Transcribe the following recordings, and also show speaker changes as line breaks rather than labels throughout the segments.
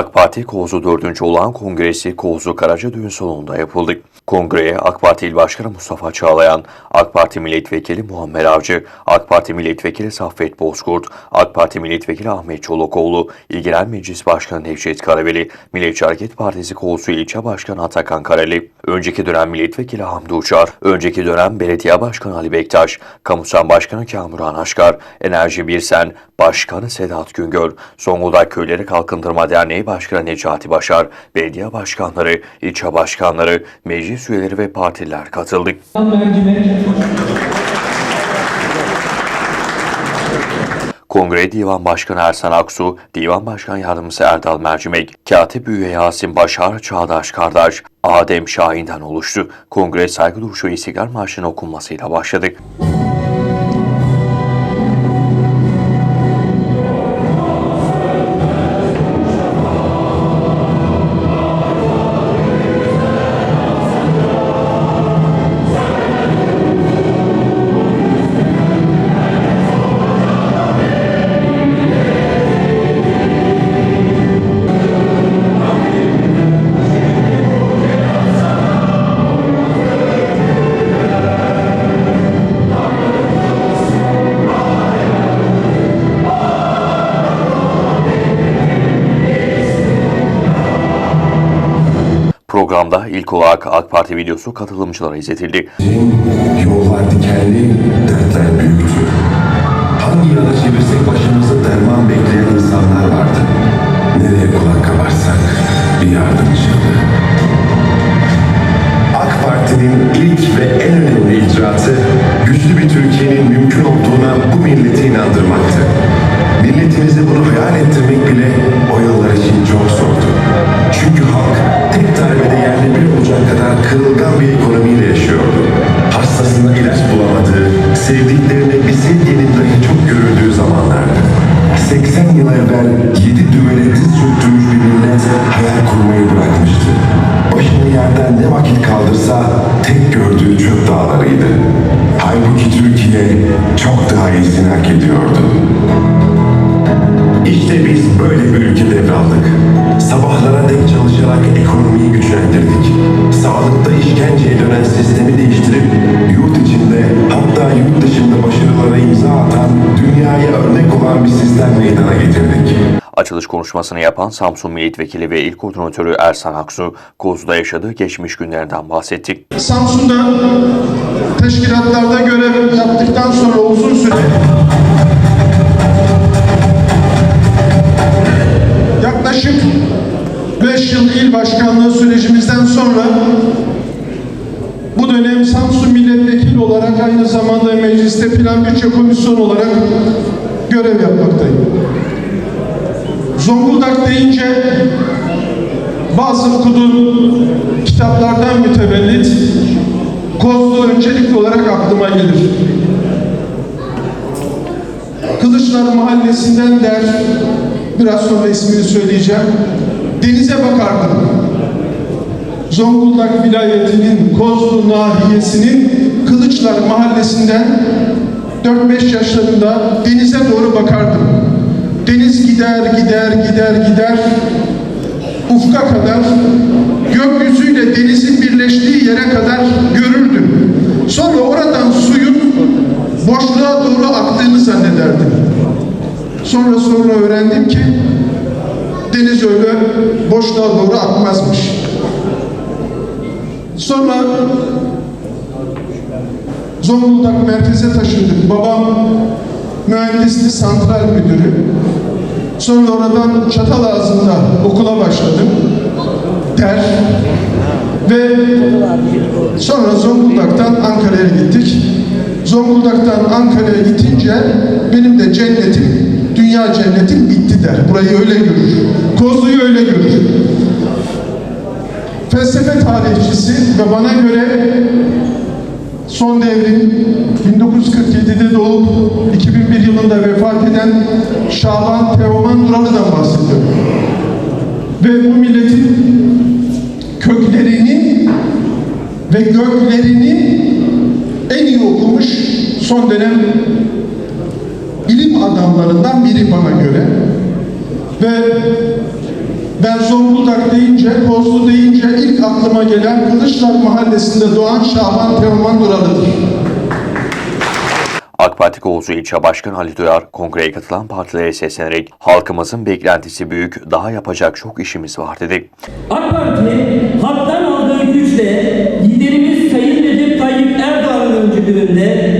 AK Parti Kozu 4. olan kongresi Kozu Karaca Düğün Salonu'nda yapıldı. Kongreye AK Parti İl Başkanı Mustafa Çağlayan, AK Parti Milletvekili Muammer Avcı, AK Parti Milletvekili Saffet Bozkurt, AK Parti Milletvekili Ahmet Çolakoğlu, İl Genel Meclis Başkanı Nevşet Karabeli, Milliyetçi Hareket Partisi Kozu İlçe Başkanı Atakan Kareli, önceki dönem Milletvekili Hamdi Uçar, önceki dönem Belediye Başkanı Ali Bektaş, Kamusan Başkanı Kamuran Aşkar, Enerji Birsen, Başkanı Sedat Güngör, Zonguldak Köyleri Kalkındırma Derneği Başkanı Necati Başar, belediye başkanları, ilçe başkanları, meclis üyeleri ve partiler katıldı. Kongre Divan Başkanı Ersan Aksu, Divan Başkan Yardımcısı Erdal Mercimek, Katip Üye Yasin Başar, Çağdaş Kardeş, Adem Şahin'den oluştu. Kongre saygı duruşu İstiklal Marşı'nın okunmasıyla başladı. Programda ilk olarak AK Parti videosu katılımcılara izletildi.
Yollar dikenli, dertler büyüktü. Hangi yana çevirsek başımızda derman bekleyen insanlar vardı. Nereye kulak kabarsak bir yardım çıktı. AK Parti'nin ilk ve en önemli icraatı güçlü bir Türkiye'nin mümkün olduğuna bu milleti inandırmaktı. Milletimize bunu hayal ettirmek bile o yıllar için çok zordu. Çünkü halk tek darbede yerle bir olacak kadar kırılgan bir ekonomiyle yaşıyordu. Hastasına ilaç bulamadığı, sevdiklerine bir sedyenin dahi çok görüldüğü zamanlardı. 80 yıl evvel 7 düvele diz çöktürmüş bir millet hayal kurmayı bırakmıştı. Başını yerden ne vakit kaldırsa tek gördüğü çöp dağlarıydı. Halbuki Türkiye çok daha iyisini hak ediyordu. İşte biz böyle bir ülke devraldık. Sabahlara dek çalışarak ekonomiyi güçlendirdik. Sağlıkta işkenceye dönen sistemi değiştirip yurt içinde hatta yurt dışında başarılara imza atan dünyaya örnek olan bir sistem meydana getirdik.
Açılış konuşmasını yapan Samsun Milletvekili ve İl Koordinatörü Ersan Aksu, Kozlu'da yaşadığı geçmiş günlerinden bahsetti.
Samsun'da teşkilatlarda görev yaptıktan sonra uzun süre başkanlığı sürecimizden sonra bu dönem Samsun milletvekili olarak aynı zamanda mecliste plan bütçe komisyonu olarak görev yapmaktayım. Zonguldak deyince bazı okuduğum kitaplardan mütevellit Kozlu öncelikli olarak aklıma gelir. Kılıçlar Mahallesi'nden der, biraz sonra ismini söyleyeceğim, denize bakardım. Zonguldak vilayetinin Kozlu nahiyesinin Kılıçlar Mahallesi'nden 4-5 yaşlarında denize doğru bakardım. Deniz gider, gider, gider, gider. Ufka kadar, gökyüzüyle denizin birleştiği yere kadar görürdüm. Sonra oradan suyun boşluğa doğru aktığını zannederdim. Sonra sonra öğrendim ki öyle boşluğa doğru akmazmış. Sonra Zonguldak merkeze taşındık. Babam mühendisli santral müdürü. Sonra oradan Çatalazı'nda okula başladım. Der. Ve sonra Zonguldak'tan Ankara'ya gittik. Zonguldak'tan Ankara'ya gidince benim de cennetim, dünya cennetim bitti der. Burayı öyle görür. Kozlu'yu öyle görür. Felsefe tarihçisi ve bana göre son devrin 1947'de doğup 2001 yılında vefat eden Şaban Teoman Duralı'dan bahsediyorum. Ve bu milletin köklerini ve göklerini en iyi okumuş son dönem bilim adamlarından biri bana göre. Ve Ben Zonguldak deyince, Kozlu deyince ilk aklıma gelen Kılıçlar Mahallesi'nde doğan Şaban Teoman Duralı'dır.
AK Parti Koğuzu İlçe Başkanı Ali Duyar, kongreye katılan partilere seslenerek halkımızın beklentisi büyük, daha yapacak çok işimiz var dedi.
AK Parti halktan aldığı güçle liderimiz Sayın Recep Tayyip Erdoğan'ın öncülüğünde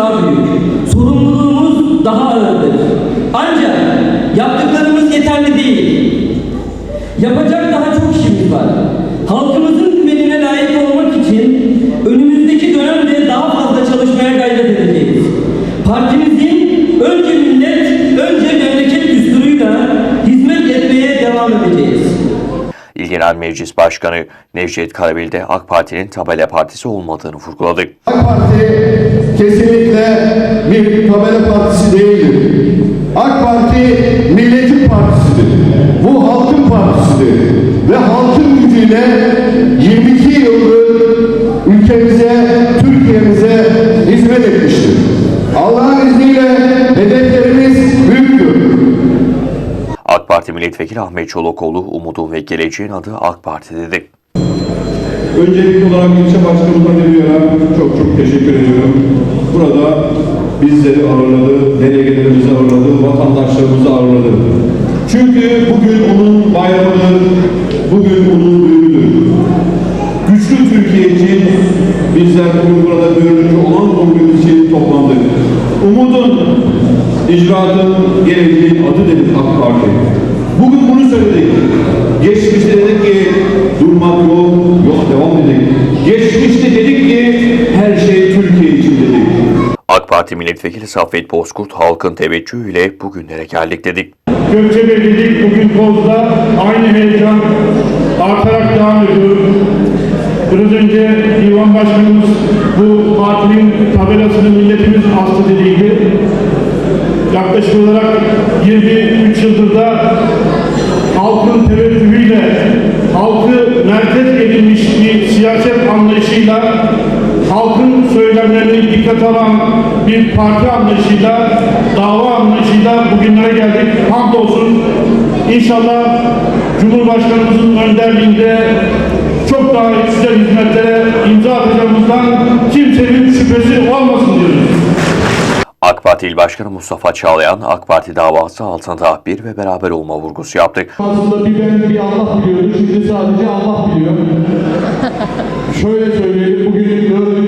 daha büyük. Sorumluluğumuz daha ağırdır. Ancak yaptıklarımız yeterli değil. Yapacak daha çok işimiz var. Halkımızın güvenine layık olmak için önümüzdeki dönemde daha fazla çalışmaya gayret edeceğiz. Partimizin önce millet, önce memleket düsturuyla hizmet etmeye devam edeceğiz.
İlgilenen Meclis Başkanı Nevşet Karabil de AK Parti'nin tabela partisi olmadığını vurguladı.
AK Parti kesinlikle bir tabela partisi değildir. AK Parti milletin partisidir. Bu halkın partisidir. Ve halkın gücüyle 22 yıldır ülkemize, Türkiye'mize hizmet etmiştir.
Parti Milletvekili Ahmet Çolakoğlu, umudun ve geleceğin adı AK Parti dedi.
Öncelikli olarak ilçe başkanımıza veriyorum. Çok çok teşekkür ediyorum. Burada bizleri ağırladı, delegelerimizi ağırladı, vatandaşlarımızı ağırladı. Çünkü bugün onun bayramıdır, bugün onun düğünüdür. Güçlü Türkiye için bizler bugün burada dördüncü olan kongre için toplandık. Umudun, icraatın, geleceğin adı dedik AK Parti. Bugün bunu söyledik. Geçmişte dedik ki durmak yok, yok devam dedik. Geçmişte dedik ki her şey Türkiye için dedik.
AK Parti Milletvekili Saffet Bozkurt, halkın teveccühüyle bugünlere geldik dedik.
Gökçebeli'lik bugün Koz'da aynı heyecan artarak devam ediyor. Biraz önce Divan Başkanımız bu partinin tabelasını milletimiz astı dediydi. Yaklaşık olarak 23 yıldır da teveccühüyle, halkı merkez edilmiş bir siyaset anlayışıyla, halkın söylemlerini dikkate alan bir parti anlayışıyla, dava anlayışıyla bugünlere geldik. Hamdolsun inşallah Cumhurbaşkanımızın önderliğinde çok daha güzel hizmetlere imza atacağımızdan kimsenin şüphesi olmasın.
AK Parti İl Başkanı Mustafa Çağlayan, AK Parti davası altında bir ve beraber olma vurgusu yaptı.
Aslında bir ben bir Allah biliyordu. Şimdi sadece Allah biliyor. Şöyle söyleyelim. Bugün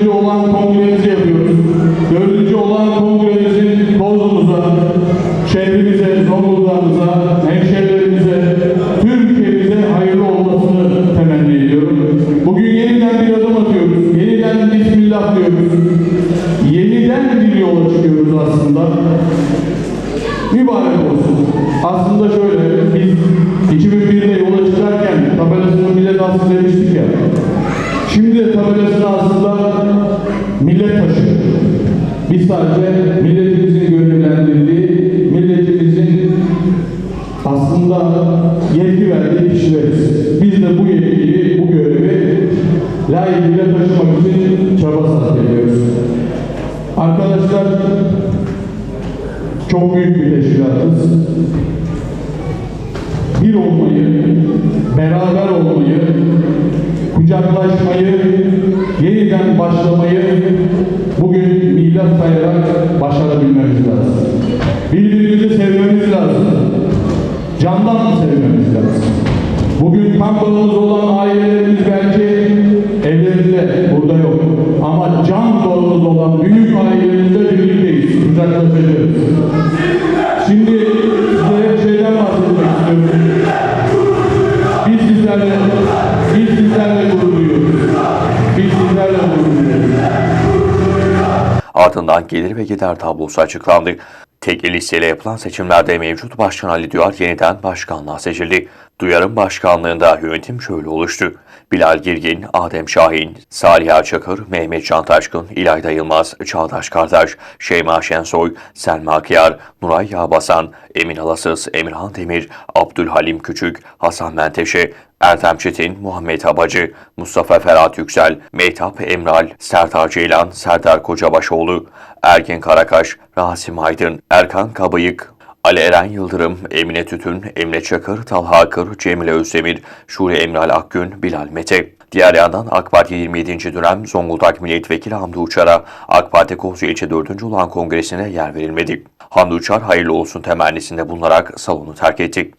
aslında. Mübarek olsun. Aslında şöyle, biz 2001'de yola çıkarken tabelasını millet aslı demiştik ya. Şimdi de tabelasını aslında millet taşıyor. Biz sadece milletimizin gönüllendirdiği, milletimizin aslında yetki verdiği kişileriz. Biz de bu yetkiyi, bu görevi layıkıyla taşımak için çaba sarf ediyoruz. Arkadaşlar, çok büyük bir teşkilatız. Bir olmayı, beraber olmayı, kucaklaşmayı, yeniden başlamayı bugün milat sayarak başarabilmemiz lazım. Birbirimizi sevmemiz lazım. Candan sevmemiz lazım. Bugün kan olan ailelerimiz
Ardından gelir ve gider tablosu açıklandı. Tekli listeyle yapılan seçimlerde mevcut başkan Ali Duyar yeniden başkanlığa seçildi. Duyar'ın başkanlığında yönetim şöyle oluştu. Bilal Girgin, Adem Şahin, Salih Çakır, Mehmet Can Taşkın, İlayda Yılmaz, Çağdaş Kardeş, Şeyma Şensoy, Selma Kıyar, Nuray Yağbasan, Emin Alasız, Emirhan Demir, Abdülhalim Küçük, Hasan Menteşe, Ertem Çetin, Muhammed Habacı, Mustafa Ferhat Yüksel, Mehtap Emral, Serdar Ceylan, Serdar Kocabaşoğlu, Ergen Karakaş, Rasim Aydın, Erkan Kabayık, Ali Eren Yıldırım, Emine Tütün, Emre Çakır, Talha Akır, Cemile Özdemir, Şule Emral Akgün, Bilal Mete. Diğer yandan AK Parti 27. dönem Zonguldak Milletvekili Hamdi Uçar'a AK Parti Kozlu İlçe 4. Ulan Kongresi'ne yer verilmedi. Hamdi Uçar hayırlı olsun temennisinde bulunarak salonu terk etti.